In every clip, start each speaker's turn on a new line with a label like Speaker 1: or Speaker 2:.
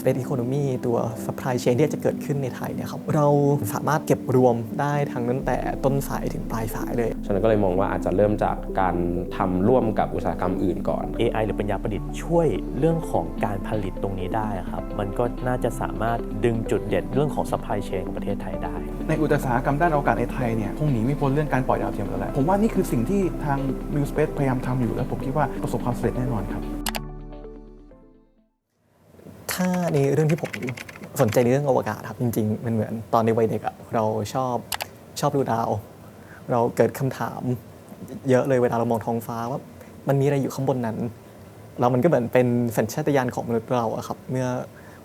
Speaker 1: Space Economy ตัว Supply Chain ที่จะเกิดขึ้นในไทยเนี่ยครับเราสามารถเก็บรวมได้ทั้งตั้งแต่ต้นสายถึงปลายสายเลย
Speaker 2: ฉะนั้นก็เลยมองว่าอาจจะเริ่มจากการทำร่วมกับอุตสาหกรรมอื่นก่อน
Speaker 3: AI หรือปัญญาประดิษฐ์ช่วยเรื่องของการผลิตตรงนี้ได้ครับ มันก็น่าจะสามารถดึงจุดเด่นเรื่องของ supply chain ของประเทศไทยได้
Speaker 4: ในอุตสาหกรรมด้านอวกาศในไทยเนี่ยคงหนีไม่พ้นเรื่องการปล่อยดาวเทียมแล้วแหละผมว่านี่คือสิ่งที่ทาง New Space พยายามทำอยู่แล้วผมคิดว่าประสบความสำเร็จแน่นอนครับ
Speaker 1: ในเรื่องที่ผมสนใจในเรื่องอวกาศครับจริงๆมันเหมือนตอนในวัยเด็กอะเราชอบชอบดูดาว เราเกิดคำถาม เยอะเลยเวลาเรามองท้องฟ้าว่ามันมีอะไรอยู่ข้างบนนั้นแล้วมันก็เหมือนเป็นสัญชาตญาณของมนุษย์เราอะครับ เมื่อ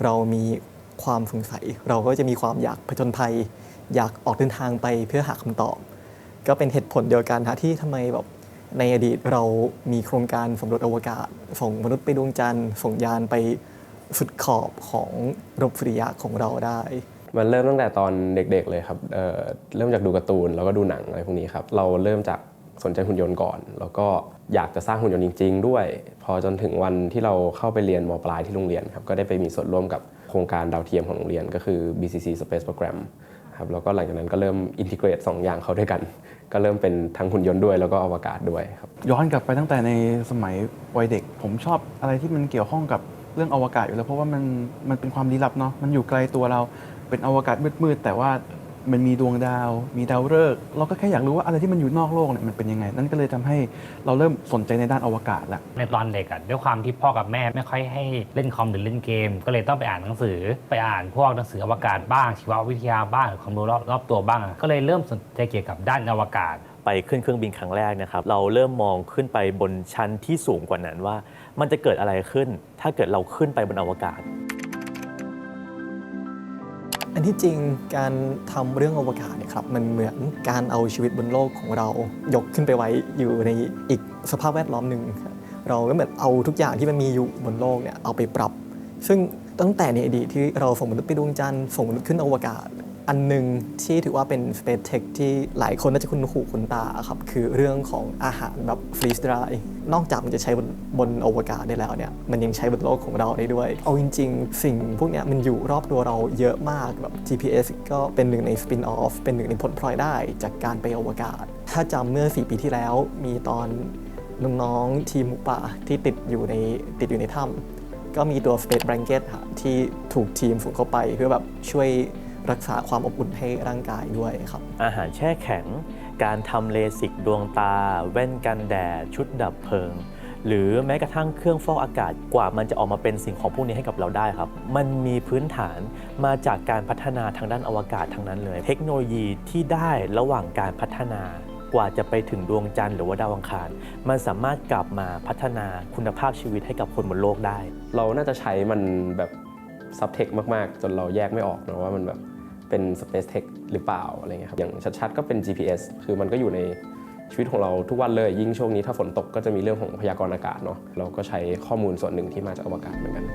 Speaker 1: เรามีความสงสัย เราก็จะมีความอยากผจญภัย อยากออกเดินทางไปเพื่อหาคำตอบ ก็เป็นเหตุผลเดียวกันฮะที่ทำไมแบบในอดีตเรามีโครงการสำรวจอวกาศ ส่งมนุษย์ไปดวงจันทร์ส่งยานไป สุดขอบของระบบสุริยะของเราได้
Speaker 2: มันเริ่มตั้งแต่ตอนเด็กๆเลยครับเอ่อเริ่มจากดูการ์ตูนแล้วก็ดูหนังอะไรพวกนี้ครับ เราเริ่มจากสนใจหุ่นยนต์ก่อน แล้วก็อยากจะสร้างหุ่นยนต์จริง ๆ ด้วย พอจนถึงวันที่เราเข้าไปเรียนมปลายที่โรงเรียนครับก็ได้ไปมีส่วนร่วมกับโครงการดาวเทียมของโรงเรียน ก็คือ BCC Space Program ครับแล้วก็หลังจากนั้นก็เริ่มอินทิเกรตสองอย่างเข้าด้วยกัน ก็เริ่มเป็นทั้งหุ่นยนต์ด้วยแล้วก็อวกาศด้วยครับ
Speaker 4: ย้อนกลับไปตั้งแต่ในสมัยวัยเด็ก ผมชอบอะไรที่มันเกี่ยวข้องกับ เรื่องอวกาศอยู่แล้วเพราะว่ามันมันเป็นความลี้ลับเนาะมันอยู่ไกลตัวเราเป็นอวกาศมืดๆแต่ว่ามันมีดวงดาว มีดาวฤกษ์เราก็แค่อยากรู้ว่าอะไรที่มันอยู่นอกโลกเนี่ยมันเป็นยังไง นั่นก็เลยทำให้เราเริ่มสนใจในด้านอวกาศละ
Speaker 5: ในตอนเด็กอะด้วยความที่พ่อกับแม่ไม่ค่อยให้เล่นคอมหรือเล่นเกม ก็เลยต้องไปอ่านหนังสือไปอ่านพวกหนังสืออวกาศบ้างชีววิทยาบ้างหรือความรู้รอบรอบตัวบ้าง ก็เลยเริ่มสนใจเกี่ยวกับด้านอวกาศ
Speaker 3: ไปขึ้นเครื่องบินครั้งแรกนะครับ เราเริ่มมองขึ้นไปบนชั้นที่สูงกว่านั้นว่า มันจะเกิดอะไรขึ้น ถ้าเกิดเราขึ้นไปบนอวกาศ
Speaker 1: อันที่จริงการทำเรื่องอวกาศเนี่ยครับมันเหมือนการเอาชีวิตบนโลกของเรายกขึ้นไปไว้อยู่ในอีกสภาพแวดล้อมหนึ่งเราก็เหมือนเอาทุกอย่างที่มันมีอยู่บนโลกเนี่ยเอาไปปรับ ซึ่งตั้งแต่ในอดีตที่เราส่งมนุษย์ไปดวงจันทร์ส่งมนุษย์ขึ้นอวกาศ อันหนึ่งที่ถือว่าเป็น Space Tech ที่หลายคนน่าจะคุ้นหูคุ้นตาครับ คือเรื่องของอาหารแบบฟรีส e ด r นอกจากมันจะใช้บนบนอวกาศได้แล้วเนี่ย มันยังใช้บนโลกของเราได้ด้วย เอาจริง ๆ สิ่งพวกเนี้ยมันอยู่รอบตัวเราเยอะมากแบบ GPS ก็เป็นหนึ่งใน spin off เป็นหนึ่งในผลพลอยได้จากการไปอวกาศ ถ้าจำเมื่อ 4 ปีที่แล้วมีตอนน้องๆทีมหมูป่าที่ติดอยู่ในติดอยู่ในถ้ำก็มีตัว Space Blanket ที่ถูกทีมส่งเข้าไปเพื่อแบบช่วย รักษาความอบอุ่นให้ร่างกายด้วยครับ
Speaker 3: อาหารแช่แข็ง การทำเลสิกดวงตา แว่นกันแดด ชุดดับเพลิง หรือแม้กระทั่งเครื่องฟอกอากาศกว่ามันจะออกมาเป็นสิ่งของพวกนี้ให้กับเราได้ครับ มันมีพื้นฐานมาจากการพัฒนาทางด้านอวกาศทั้งนั้นเลย เทคโนโลยีที่ได้ระหว่างการพัฒนากว่าจะไปถึงดวงจันทร์หรือว่าดาวอังคาร มันสามารถกลับมาพัฒนาคุณภาพชีวิตให้กับคนบนโลกได้
Speaker 2: เราน่าจะใช้มันแบบซับเทคมาก ๆ จนเราแยกไม่ออกนะว่ามันแบบ เป็น Space Tech หรือเปล่าอะไรเงี้ยครับอย่างชัดๆก็เป็น GPS คือมันก็อยู่ในชีวิตของเราทุกวันเลยยิ่งช่วงนี้ถ้าฝนตกก็จะมีเรื่องของพยากรณ์อากาศเนาะเราก็ใช้ข้อมูลส่วนหนึ่งที่มาจากอวกาศเหมือนกัน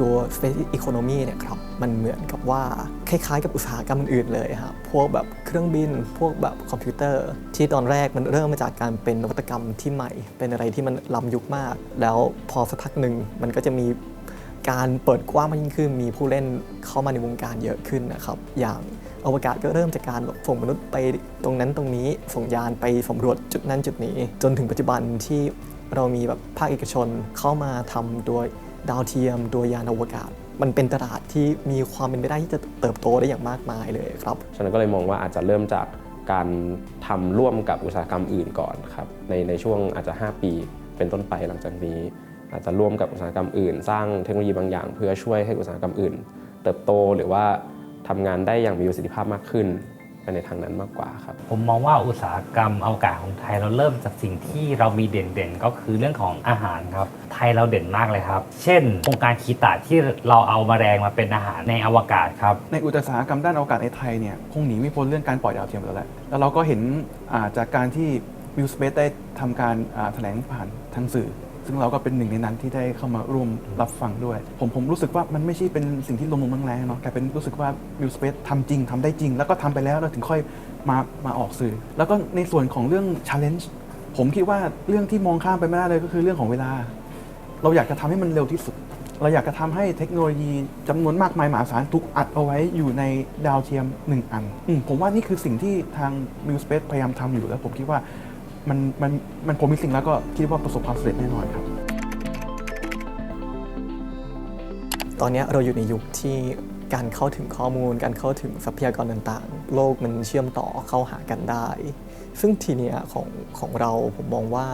Speaker 1: ตัว Space Economy เนี่ยครับมันเหมือนกับว่าคล้ายๆกับอุตสาหกรรมอื่นๆเลยครับพวกแบบเครื่องบิน พวกแบบคอมพิวเตอร์ ที่ตอนแรกมันเริ่มมาจากการเป็นนวัตกรรมที่ใหม่ เป็นอะไรที่มันล้ำยุคมาก แล้วพอสักพักหนึ่งมันก็จะมี การเปิดกว้างมากยิ่งขึ้น มีผู้เล่นเข้ามาในวงการเยอะขึ้นนะครับ อย่างอวกาศก็เริ่มจากการแบบส่งมนุษย์ไปตรงนั้นตรงนี้ส่งยานไปสำรวจจุดนั้นจุดนี้ จนถึงปัจจุบันที่เรามีแบบภาคเอกชนเข้ามาทำโดยดาวเทียม ตัวยานอวกาศ มันเป็นตลาดที่มีความเป็นไปได้ที่จะเติบโตได้อย่างมากมายเลยครับ
Speaker 2: ฉะนั้นก็เลยมองว่าอาจจะเริ่มจากการทำร่วมกับอุตสาหกรรมอื่นก่อนครับในในช่วงอาจจะ 5 ปีเป็นต้นไปหลังจากนี้ อาจจะร่วมกับอุตสาหกรรมอื่น สร้างเทคโนโลยีบางอย่าง เพื่อช่วยให้อุตสาหกรรมอื่น เติบโตหรือว่าทำงานได้อย่างมีประสิทธิภาพมากขึ้นไปในทางนั้นมากกว่าครับ
Speaker 5: ผมมองว่าอุตสาหกรรมอวกาศของไทยเราเริ่มจากสิ่งที่เรามีเด่นๆ ก็คือเรื่องของอาหารครับ ไทยเราเด่นมากเลยครับ เช่นโครงการคีตาที่เราเอามาแรงมาเป็นอาหารในอวกาศครับ
Speaker 4: ในอุตสาหกรรมด้านอวกาศในไทยเนี่ยคงหนีไม่พ้นเรื่องการปล่อยดาวเทียมแล้วแหละแล้วเราก็เห็นอ่าจากการที่ New Space ได้ทำการอ่าแถลงผ่านทางสื่อ ซึ่งเราก็เป็นหนึ่งในนั้นที่ได้เข้ามาร่วมรับฟังด้วย ผมผมรู้สึกว่ามันไม่ใช่เป็นสิ่งที่ลงมๆแรงเนาะแต่เป็นรู้สึกว่า New Space ทำจริงทำได้จริง แล้วก็ทำไปแล้วแล้วถึงค่อยมามาออกสื่อ แล้วก็ในส่วนของเรื่อง challenge ผมคิดว่าเรื่องที่มองข้ามไปไม่ได้เลยก็คือเรื่องของเวลา เราอยากจะทำให้มันเร็วที่สุด เราอยากจะทำให้เทคโนโลยีจำนวนมากมายมหาศาลถูกอัดเอาไว้อยู่ในดาวเทียม1อันอมผมว่านี่คือสิ่งที่ทาง m i l Space พยายามทำอยู่แล้วผมคิดว่า มันมันมันผมมีสิ่งแล้วก็คิดว่าประสบความสำเร็จแน่นอนครับ
Speaker 1: ตอนนี้เราอยู่ในยุคที่การเข้าถึงข้อมูล การเข้าถึงทรัพยากรต่างๆ โลกมันเชื่อมต่อเข้าหากันได้ ซึ่งทีเนี้ยของของเราผมมองว่า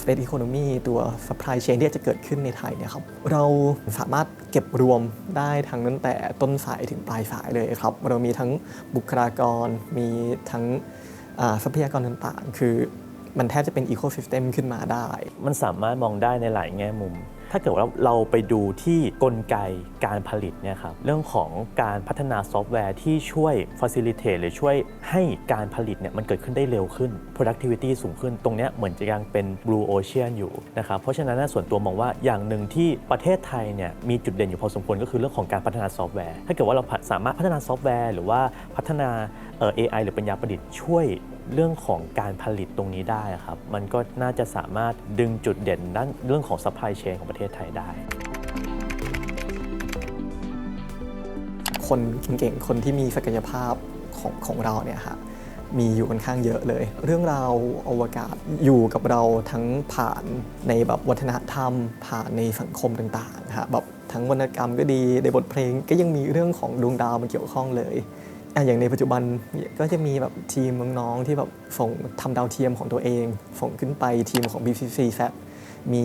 Speaker 1: State Economy ตัว supply chain ที่จะเกิดขึ้นในไทยเนี่ยครับ เราสามารถเก็บรวมได้ทั้งตั้งแต่ต้นสายถึงปลายสายเลยครับ เรามีทั้งบุคลากร มีทั้งทรัพยากรต่างๆ คือ มันแทบจะเป็น ecosystem ขึ้นมาได้
Speaker 3: มันสามารถมองได้ในหลายแง่มุม ถ้าเกิดว่าเราไปดูที่กลไกการผลิตเนี่ยครับเรื่องของการพัฒนาซอฟต์แวร์ที่ช่วย facilitate หรือช่วยให้การผลิตเนี่ยมันเกิดขึ้นได้เร็วขึ้น productivity สูงขึ้น ตรงเนี้ยเหมือนจะยังเป็น blue ocean อยู่นะครับเพราะฉะนั้นส่วนตัวมองว่าอย่างหนึ่งที่ประเทศไทยเนี่ยมีจุดเด่นอยู่พอสมควรก็คือเรื่องของการพัฒนาซอฟต์แวร์ ถ้าเกิดว่าเราสามารถพัฒนาซอฟต์แวร์ หรือว่าพัฒนาเอ่อ AI หรือปัญญาประดิษฐ์ช่วย เรื่องของการผลิตตรงนี้ได้ครับ มันก็น่าจะสามารถดึงจุดเด่นด้านเรื่องของ supply chain ของประเทศไทยได้
Speaker 1: คนเก่งๆ คนที่มีศักยภาพของของเราเนี่ยฮะมีอยู่ค่อนข้างเยอะเลย เรื่องราวอวกาศอยู่กับเราทั้งผ่านในแบบวัฒนธรรม ผ่านในสังคมต่างๆฮะแบบทั้งวรรณกรรมก็ดีในบทเพลงก็ยังมีเรื่องของดวงดาวมาเกี่ยวข้องเลย อย่างในปัจจุบันก็จะมีแบบทีมน้องๆที่แบบส่งทำดาวเทียมของตัวเอง ส่งขึ้นไปทีมของ BCC s a t มี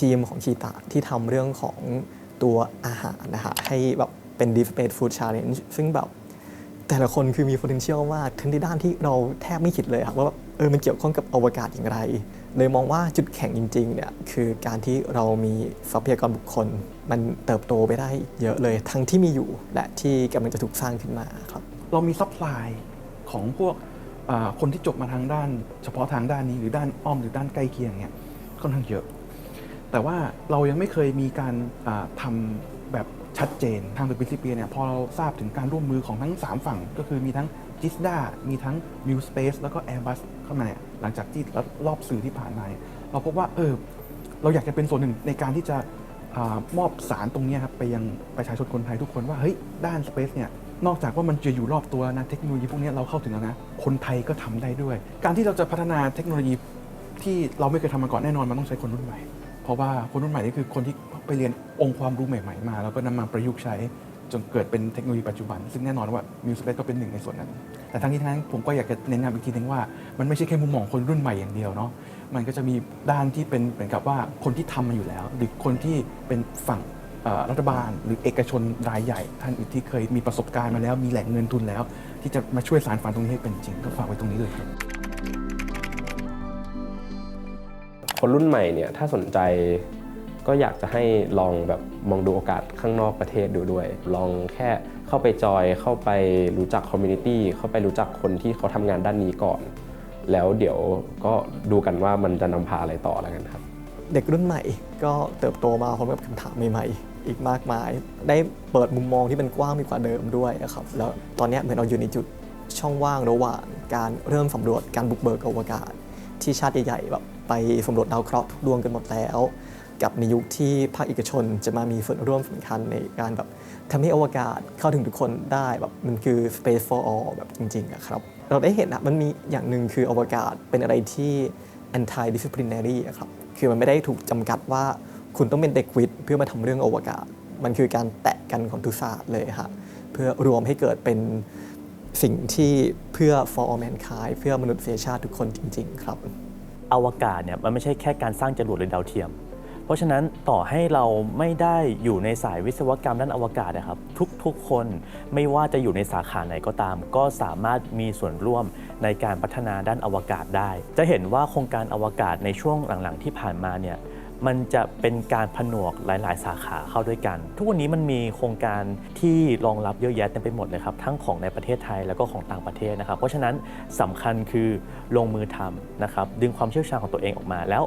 Speaker 1: ทีมของชีตาที่ทำเรื่องของตัวอาหารนะฮะให้แบบเป็น Deep Space Food Challenge ซึ่งแบบแต่ละคนคือมี potential มากทั้งในด้านที่เราแทบไม่คิดเลยครับว่าแบบเออมันเกี่ยวข้องกับอวกาศอย่างไร เลยมองว่าจุดแข็งจริงๆเนี่ยคือการที่เรามีทรัพยากรบุคคล มันเติบโตไปได้เยอะเลยทั้งที่มีอยู่และที่กำลังจะถูกสร้างขึ้นมาครับ
Speaker 4: เรามีซัพพลายของพวกคนที่จบมาทางด้าน เฉพาะทางด้านนี้หรือด้านอ้อมหรือด้านใกล้เคียงเนี่ยค่อนข้างเยอะ แต่ว่าเรายังไม่เคยมีการอ่าทำแบบชัดเจนทาง The Principia เนี่ยพอเราทราบถึงการร่วมมือของทั้ง 3 ฝั่ง ก็คือมีทั้ง g i s d a มีทั้ง m u Space แล้วก็ Airbus เข้ามาเนี่ยหลังจากที่รอบสื่อที่ผ่านมาเราพบว่าเออเราอยากจะเป็นส่วนหนึ่งในการที่จะอมอบสารตรงนี้ครับไปยังประชาชนคนไทยทุกคนว่าเฮ้ยด้าน Space เนี่ย นอกจากว่ามันจะอยู่รอบตัวนะเทคโนโลยีพวกนี้เราเข้าถึงแล้วนะคนไทยก็ทำได้ด้วย การที่เราจะพัฒนาเทคโนโลยีที่เราไม่เคยทำมาก่อนแน่นอนมันต้องใช้คนรุ่นใหม่ เพราะว่าคนรุ่นใหม่นี่คือคนที่ไปเรียนองค์ความรู้ใหม่ ๆ มา แล้วก็นำมาประยุกต์ใช้จนเกิดเป็นเทคโนโลยีปัจจุบัน ซึ่งแน่นอนว่ามิวสเปซก็เป็นหนึ่งในส่วนนั้น แต่ทั้งนี้ทั้งนั้นผมก็อยากจะเน้นย้ำอีกทีนึงว่ามันไม่ใช่แค่มุมมองคนรุ่นใหม่อย่างเดียวเนาะมันก็จะมีด้านที่เป็นเหมือนกับว่าคนที่ทำมาอยู่แล้ว หรือคนที่เป็นฝั่ง รัฐบาลหรือเอกชนรายใหญ่ ท่านอื่นที่เคยมีประสบการณ์มาแล้ว มีแหล่งเงินทุนแล้ว ที่จะมาช่วยสารฝันตรงนี้ให้เป็นจริงก็ฝากไว้ตรงนี้เลยครับ
Speaker 2: คนรุ่นใหม่เนี่ยถ้าสนใจก็อยากจะให้ลองแบบมองดูโอกาสข้างนอกประเทศดูด้วย ลองแค่เข้าไปจอยเข้าไปรู้จักคอมมูนิตี้เข้าไปรู้จักคนที่เขาทำงานด้านนี้ก่อน แล้วเดี๋ยวก็ดูกันว่ามันจะนำพาอะไรต่อแล้วกันครับ
Speaker 1: เด็กรุ่นใหม่ก็เติบโตมาพร้อมกับคำถามใหม่ๆ อีกมากมาย ได้เปิดมุมมองที่มันกว้างไปกว่าเดิมด้วยอะครับแล้วตอนนี้เหมือนเราอยู่ในจุดช่องว่างระหว่างการเริ่มสำรวจการบุกเบิกอวกาศ ที่ชาติใหญ่ๆแบบไปสำรวจดาวเคราะห์ทุกดวงกันหมดแล้ว กับในยุคที่ภาคเอกชนจะมามีส่วนร่วมสำคัญในการแบบทำให้อวกาศเข้าถึงทุกคนได้แบบมันคือ space for all แบบจริงๆอะครับเราได้เห็นอะมันมีอย่างหนึ่งคืออวกาศเป็นอะไรที่ anti disciplinary อะครับคือมันไม่ได้ถูกจำกัดว่า คุณต้องเป็นเด็กวิทย์เพื่อมาทำเรื่องอวกาศ มันคือการแตะกันของทุศาสตร์เลยฮะเพื่อรวมให้เกิดเป็นสิ่งที่เพื่อ for all mankind เพื่อมนุษยชาติทุกคนจริง ๆ ครับ
Speaker 3: อวกาศเนี่ยมันไม่ใช่แค่การสร้างจรวดหรือดาวเทียม เพราะฉะนั้นต่อให้เราไม่ได้อยู่ในสายวิศวกรรมด้านอวกาศนะครับ ทุกๆคนไม่ว่าจะอยู่ในสาขาไหนก็ตาม ก็สามารถมีส่วนร่วมในการพัฒนาด้านอวกาศได้ จะเห็นว่าโครงการอวกาศในช่วงหลังๆที่ผ่านมาเนี่ย มันจะเป็นการผนวกหลาย ๆ สาขาเข้าด้วยกัน ทุกวันนี้มันมีโครงการที่รองรับเยอะแยะเต็มไปหมดเลยครับทั้งของในประเทศไทยแล้วก็ของต่างประเทศนะครับ เพราะฉะนั้นสำคัญคือลงมือทำนะครับดึงความเชี่ยวชาญของตัวเองออกมาแล้ว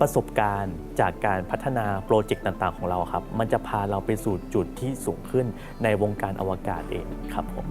Speaker 3: ประสบการณ์จากการพัฒนาโปรเจกต์ต่าง ๆ ของเราครับ มันจะพาเราไปสู่จุดที่สูงขึ้นในวงการอวกาศเองครับผม